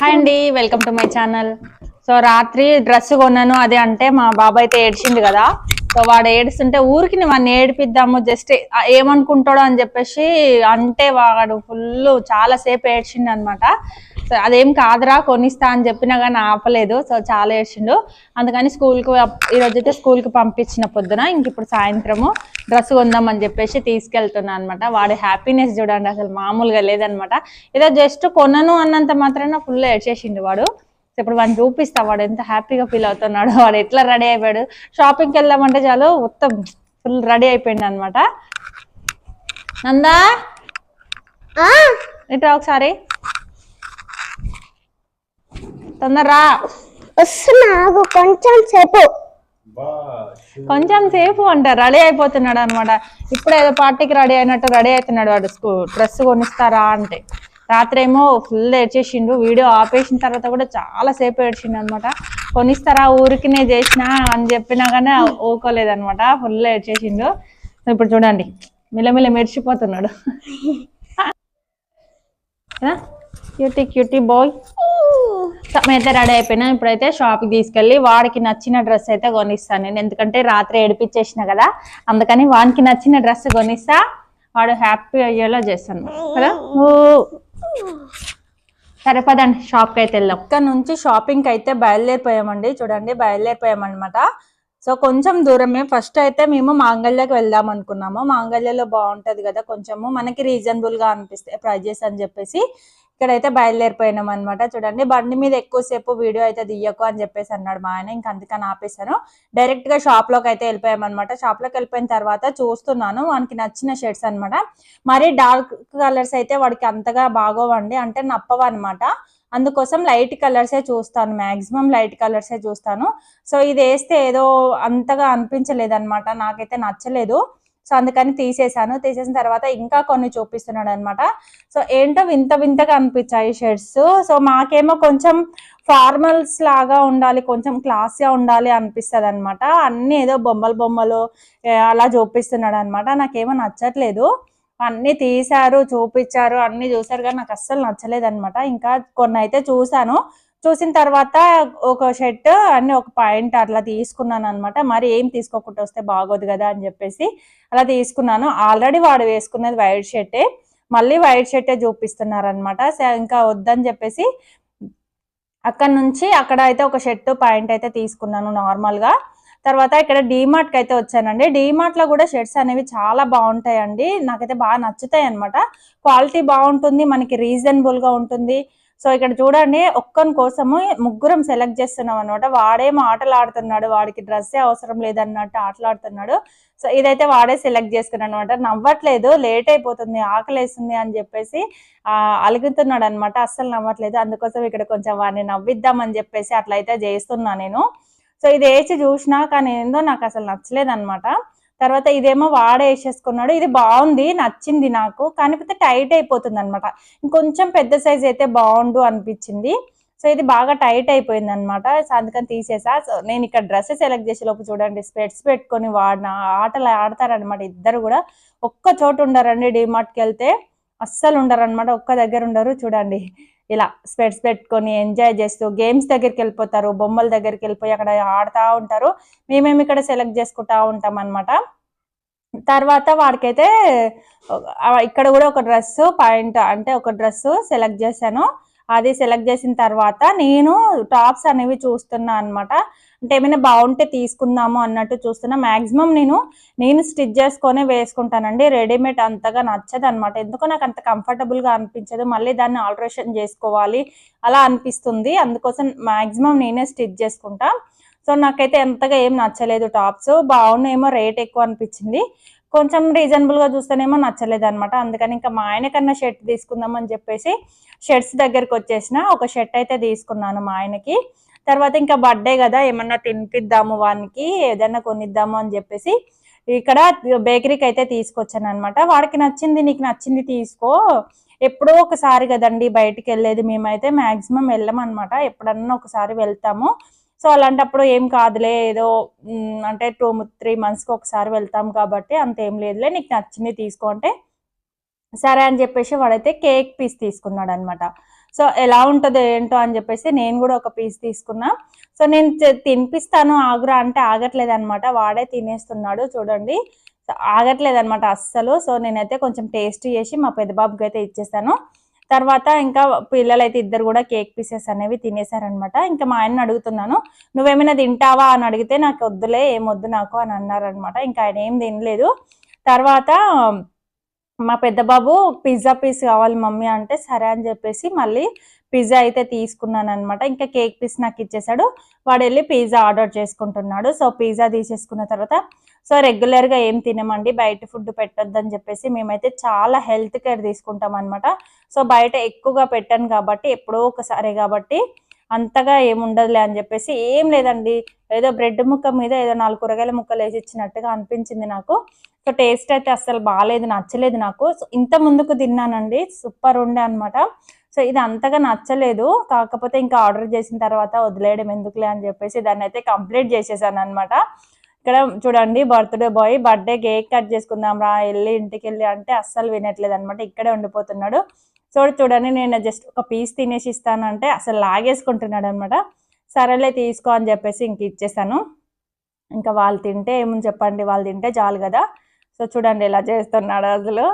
Hi అండి welcome to my channel. So రాత్రి dress కొన్నాను అది అంటే మా బాబాయ్ అయితే ఏడ్చింది కదా. సో వాడు ఏడుస్తుంటే ఊరికి వాడిని ఏడిపిద్దాము జస్ట్ ఏమనుకుంటాడో అని చెప్పేసి అంటే వాడు ఫుల్ చాలా సేపు ఏడ్చిండు అనమాట సో అదేం కాదురా కొనిస్తా అని చెప్పినా కానీ ఆపలేదు. సో చాలా ఏడ్చిండు. అందుకని స్కూల్కి ఈరోజు అయితే స్కూల్కి పంపించిన పొద్దున ఇంక ఇప్పుడు సాయంత్రము డ్రెస్ కొందామని చెప్పేసి తీసుకెళ్తున్నా అనమాట వాడి హ్యాపీనెస్ చూడండి అసలు మామూలుగా లేదనమాట. ఏదో జస్ట్ కొనను అన్నంత మాత్రాన ఫుల్ ఏడ్చేసిండు వాడు. సో ఇప్పుడు వాడిని చూపిస్తా వాడు ఎంత హ్యాపీగా ఫీల్ అవుతున్నాడు వాడు ఎట్లా రెడీ అయిపోయాడు. షాపింగ్కి వెళ్దామంటే చాలు మొత్తం ఫుల్ రెడీ అయిపోయింది అనమాట నందా? ఇట్లా ఒకసారి. తొందరరా వస్తున్నా ఆగు కొంచెం సేపు. కొంచెం సేపు అంట రెడీ అయిపోతున్నాడు అనమాట ఇప్పుడు ఏదో పార్టీకి రెడీ అయినట్టు రెడీ అవుతున్నాడు వాడు డ్రెస్ కొనిస్తారా అంటే. రాత్రి ఏమో ఫుల్ ఏడ్చేసిండు. వీడియో ఆపేసిన తర్వాత కూడా చాలా సేపు ఏడ్చిండు అనమాట కొనిస్తారా ఊరికినే చేసిన అని చెప్పినా కానీ ఊకోలేదు అనమాట ఫుల్ ఏడ్చేసిండు. ఇప్పుడు చూడండి. మిలమిల మెరిచిపోతున్నాడు క్యూటీ క్యూటీ బాయ్ మేమైతే రెడీ అయిపోయినా. ఇప్పుడైతే షాప్కి తీసుకెళ్ళి వాడికి నచ్చిన డ్రెస్ అయితే కొనిస్తాను నేను ఎందుకంటే రాత్రి ఏడిపించేసిన కదా. అందుకని వానికి నచ్చిన డ్రెస్ కొనిస్తా. వాడు హ్యాపీ అయ్యేలా చేస్తాను. కదా. సరే పదండి షాప్కి అయితే వెళ్దాం. ఇక్కడ నుంచి షాపింగ్కి అయితే బయలుదేరిపోయామండి. చూడండి బయలుదేరిపోయామన్నమాట. సో కొంచెం దూరమే. ఫస్ట్ అయితే మేము మాంగళ్యకి వెళ్దాం అనుకున్నాము. మాంగళ్యలో బాగుంటది కదా కొంచెము మనకి రీజనబుల్గా అనిపిస్తాయి ప్రైజెస్ అని చెప్పేసి. ఇక్కడైతే బయలుదేరిపోయినాం అనమాట చూడండి బండి మీద ఎక్కువసేపు వీడియో అయితే తీయకు అని చెప్పేసి అన్నాడు మా ఆయన. ఇంక అందుకని ఆపేశాను. డైరెక్ట్గా షాప్లోకి అయితే వెళ్ళిపోయాం అనమాట షాప్లోకి వెళ్ళిపోయిన తర్వాత చూస్తున్నాను వానికి నచ్చిన షర్ట్స్ అన్నమాట. మరి డార్క్ కలర్స్ అయితే వాడికి అంతగా బాగోవండి అంటే నప్పవు అనమాట అందుకోసం లైట్ కలర్సే చూస్తాను మాక్సిమం లైట్ కలర్సే చూస్తాను. సో ఇది వేస్తే ఏదో అంతగా అనిపించలేదు అనమాట నాకైతే నచ్చలేదు. సో అందుకని తీసేసాను తీసేసిన తర్వాత ఇంకా కొన్ని చూపిస్తున్నాడు అనమాట సో ఏంటో వింత వింతగా అనిపించాయి షర్ట్స్. సో మాకేమో కొంచెం ఫార్మల్స్ లాగా ఉండాలి కొంచెం క్లాస్గా ఉండాలి అనిపిస్తుంది అనమాట అన్ని ఏదో బొమ్మలు బొమ్మలు అలా చూపిస్తున్నాడు అనమాట నాకేమో నచ్చట్లేదు. అన్ని తీశారు చూపించారు అన్ని చూసారు కానీ నాకు అస్సలు నచ్చలేదు అనమాట ఇంకా కొన్ని అయితే చూశాను. చూసిన తర్వాత ఒక షర్ట్ అన్ని ఒక పాయింట్ అట్లా తీసుకున్నాను అనమాట మరి ఏం తీసుకోకుండా వస్తే బాగోదు కదా అని చెప్పేసి అలా తీసుకున్నాను. ఆల్రెడీ వాడు వేసుకున్నది వైట్ షర్టే. మళ్ళీ వైట్ షర్టే చూపిస్తున్నారు అనమాట ఇంకా వద్దని చెప్పేసి అక్కడ నుంచి అక్కడ అయితే ఒక షర్ట్ పాయింట్ అయితే తీసుకున్నాను నార్మల్గా. తర్వాత ఇక్కడ డీమార్ట్కి అయితే వచ్చానండి. డీమార్ట్లో కూడా షర్ట్స్ అనేవి చాలా బాగుంటాయండి. నాకైతే బాగా నచ్చుతాయి అనమాట క్వాలిటీ బాగుంటుంది. మనకి రీజనబుల్గా ఉంటుంది. సో ఇక్కడ చూడండి ఒక్కని కోసము ముగ్గురం సెలెక్ట్ చేస్తున్నాం అనమాట వాడేమో ఆటలు ఆడుతున్నాడు వాడికి డ్రెస్సే అవసరం లేదన్నట్టు ఆటలాడుతున్నాడు సో ఇదైతే వాడే సెలెక్ట్ చేసుకున్నాడు అనమాట నవ్వట్లేదు లేట్ అయిపోతుంది ఆకలేస్తుంది అని చెప్పేసి అలుగుతున్నాడు అనమాట అస్సలు నవ్వట్లేదు. అందుకోసం ఇక్కడ కొంచెం వాడిని నవ్విద్దామని చెప్పేసి అట్లయితే చేస్తున్నా నేను. సో ఇది వేసి చూసినా కానీ ఏందో నాకు అసలు నచ్చలేదు అనమాట తర్వాత ఇదేమో వాడ వేసేసుకున్నాడు ఇది బాగుంది నచ్చింది నాకు. కాకపోతే టైట్ అయిపోతుంది అనమాట ఇంకొంచెం పెద్ద సైజ్ అయితే బాగుండు అనిపించింది. సో ఇది బాగా టైట్ అయిపోయింది అనమాట సో అందుకని తీసేసా. సో నేను ఇక్కడ డ్రెస్సెస్ సెలెక్ట్ చేసే లోపు చూడండి స్పెట్స్ పెట్టుకొని వాడిన ఆటలు ఆడతారనమాట ఇద్దరు కూడా. ఒక్క చోటు ఉండరండి డిమార్ట్కి వెళ్తే అస్సలు ఉండరు అనమాట ఒక్క దగ్గర ఉండరు చూడండి. ఇలా స్పెట్స్ పెట్టుకొని ఎంజాయ్ చేస్తూ గేమ్స్ దగ్గరికి వెళ్ళిపోతారు బొమ్మల దగ్గరికి వెళ్ళిపోయి అక్కడ ఆడుతూ ఉంటారు. మేమేమి ఇక్కడ సెలెక్ట్ చేసుకుంటా ఉంటాం అనమాట తర్వాత వాడికైతే ఇక్కడ కూడా ఒక డ్రెస్ పాయింట్ అంటే ఒక డ్రెస్ సెలెక్ట్ చేశాను. అది సెలెక్ట్ చేసిన తర్వాత నేను టాప్స్ అనేవి చూస్తున్నా అన్నమాట. అంటే ఏమైనా బాగుంటే తీసుకుందాము అన్నట్టు చూస్తున్నా. మ్యాక్సిమం నేను నేను స్టిచ్ చేసుకొని వేసుకుంటానండి. రెడీమేడ్ అంతగా నచ్చదు అనమాట ఎందుకో నాకు అంత కంఫర్టబుల్గా అనిపించదు. మళ్ళీ దాన్ని ఆల్టరేషన్ చేసుకోవాలి. అలా అనిపిస్తుంది. అందుకోసం మ్యాక్సిమం నేనే స్టిచ్ చేసుకుంటా. సో నాకైతే ఎంతగా ఏం నచ్చలేదు టాప్స్ బాగున్నాయేమో రేట్ ఎక్కువ అనిపించింది. కొంచెం రీజనబుల్గా చూస్తేనేమో నచ్చలేదు అనమాట అందుకని ఇంకా మా ఆయన కన్నా షర్ట్ తీసుకుందాం అని చెప్పేసి షర్ట్స్ దగ్గరికి వచ్చేసిన. ఒక షర్ట్ అయితే తీసుకున్నాను మా ఆయనకి. తర్వాత ఇంకా బర్త్డే కదా ఏమన్నా తినిపిద్దాము వానికి ఏదైనా కొనిద్దాము అని చెప్పేసి ఇక్కడ బేకరీకి అయితే తీసుకొచ్చాను అనమాట వాడికి నచ్చింది నీకు నచ్చింది తీసుకో. ఎప్పుడో ఒకసారి కదండి బయటికి వెళ్ళేది మేమైతే మాక్సిమం వెళ్ళమన్నమాట. ఎప్పుడన్నా ఒకసారి వెళ్తాము. సో అలాంటప్పుడు ఏం కాదులే ఏదో అంటే టూ త్రీ మంత్స్కి ఒకసారి వెళ్తాం కాబట్టి అంత ఏం లేదులే నీకు నచ్చింది తీసుకో అంటే సరే అని చెప్పేసి వాడైతే కేక్ పీస్ తీసుకున్నాడు అనమాట సో ఎలా ఉంటుందో ఏంటో అని చెప్పేసి నేను కూడా ఒక పీస్ తీసుకున్నా. సో నేను తినిపిస్తాను ఆగురా అంటే ఆగట్లేదు అనమాట వాడే తినేస్తున్నాడు చూడండి. ఆగట్లేదు అనమాట అస్సలు సో నేనైతే కొంచెం టేస్ట్ చేసి మా పెద్దబాబుకి అయితే ఇచ్చేస్తాను తర్వాత ఇంకా పిల్లలైతే ఇద్దరు కూడా కేక్ పీసెస్ అనేవి తినేసారనమాట ఇంకా మా ఆయన అడుగుతున్నాను నువ్వేమైనా తింటావా? అని అడిగితే నాకు వద్దులే ఏం వద్దు నాకు అని అన్నారనమాట ఇంకా ఆయన ఏం తినలేదు. తర్వాత మా పెద్ద బాబు పిజ్జా పీస్ కావాలి మమ్మీ అంటే సరే అని చెప్పేసి మళ్ళీ పిజ్జా అయితే తీసుకున్నాను అనమాట ఇంకా కేక్ పీస్ నాకు ఇచ్చేసాడు వాడు వెళ్ళి పిజ్జా ఆర్డర్ చేసుకుంటున్నాడు. సో పిజ్జా తీసేసుకున్న తర్వాత సో రెగ్యులర్గా ఏం తినమండి బయట ఫుడ్ పెట్టొద్దని చెప్పేసి మేమైతే చాలా హెల్త్ కేర్ తీసుకుంటాం అనమాట సో బయట ఎక్కువగా పెట్టాను కాబట్టి ఎప్పుడో ఒకసారి కాబట్టి అంతగా ఏముండదులే అని చెప్పేసి ఏం లేదండి. ఏదో బ్రెడ్ ముక్క మీద ఏదో నాలుగు కూరగాయల ముక్కలు వేసి ఇచ్చినట్టుగా అనిపించింది నాకు. సో టేస్ట్ అయితే అస్సలు బాగాలేదు నచ్చలేదు నాకు. సో ఇంత ముందుకు తిన్నానండి సూపర్ ఉండే అనమాట సో ఇది అంతగా నచ్చలేదు. కాకపోతే ఇంకా ఆర్డర్ చేసిన తర్వాత వదిలేయడం ఎందుకులే అని చెప్పేసి దాన్ని అయితే కంప్లీట్ చేసేసాను అనమాట ఇక్కడ చూడండి birthday boy birthday cake cut చేసుకుందాం రా వెళ్ళి ఇంటికి వెళ్ళి అంటే అస్సలు వినట్లేదు అనమాట ఇక్కడే ఉండిపోతున్నాడు. సో చూడండి నేను జస్ట్ ఒక పీస్ తినేసి ఇస్తానంటే అసలు లాగేసుకుంటున్నాడు అనమాట సరేలే తీసుకో అని చెప్పేసి ఇంక ఇచ్చేసాను. ఇంకా వాళ్ళు తింటే ఏమని చెప్పండి వాళ్ళు తింటే చాలు కదా. సో చూడండి ఎలా చేస్తున్నాడు అసలు.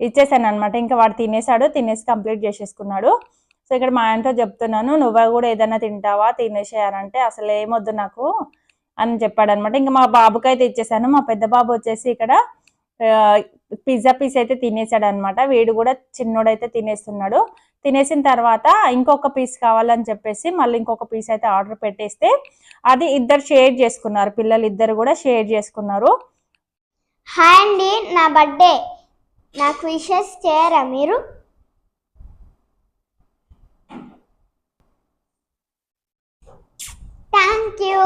ఇచ్చేసాను అనమాట ఇంకా వాడు తినేసాడు తినేసి కంప్లీట్ చేసేసుకున్నాడు. సో ఇక్కడ మా ఆయనతో చెప్తున్నాను నువ్వు కూడా ఏదైనా తింటావా తినేసేయారంటే అసలు ఏమొద్దు నాకు. అని చెప్పాడనమాట. ఇంకా మా బాబుకి అయితే ఇచ్చేసాను. మా పెద్ద బాబు వచ్చేసి ఇక్కడ పిజ్జా పీస్ అయితే తినేసాడు అనమాట వీడు కూడా చిన్నోడైతే తినేస్తున్నాడు. తినేసిన తర్వాత ఇంకొక పీస్ కావాలని చెప్పేసి మళ్ళీ ఇంకొక పీస్ అయితే ఆర్డర్ పెట్టేస్తే అది ఇద్దరు షేర్ చేసుకున్నారు. పిల్లలు ఇద్దరు కూడా షేర్ చేసుకున్నారు. హాయ్ అండి. నా బర్త్డే. నాకు విషెస్ చేయరా మీరు? Thank you.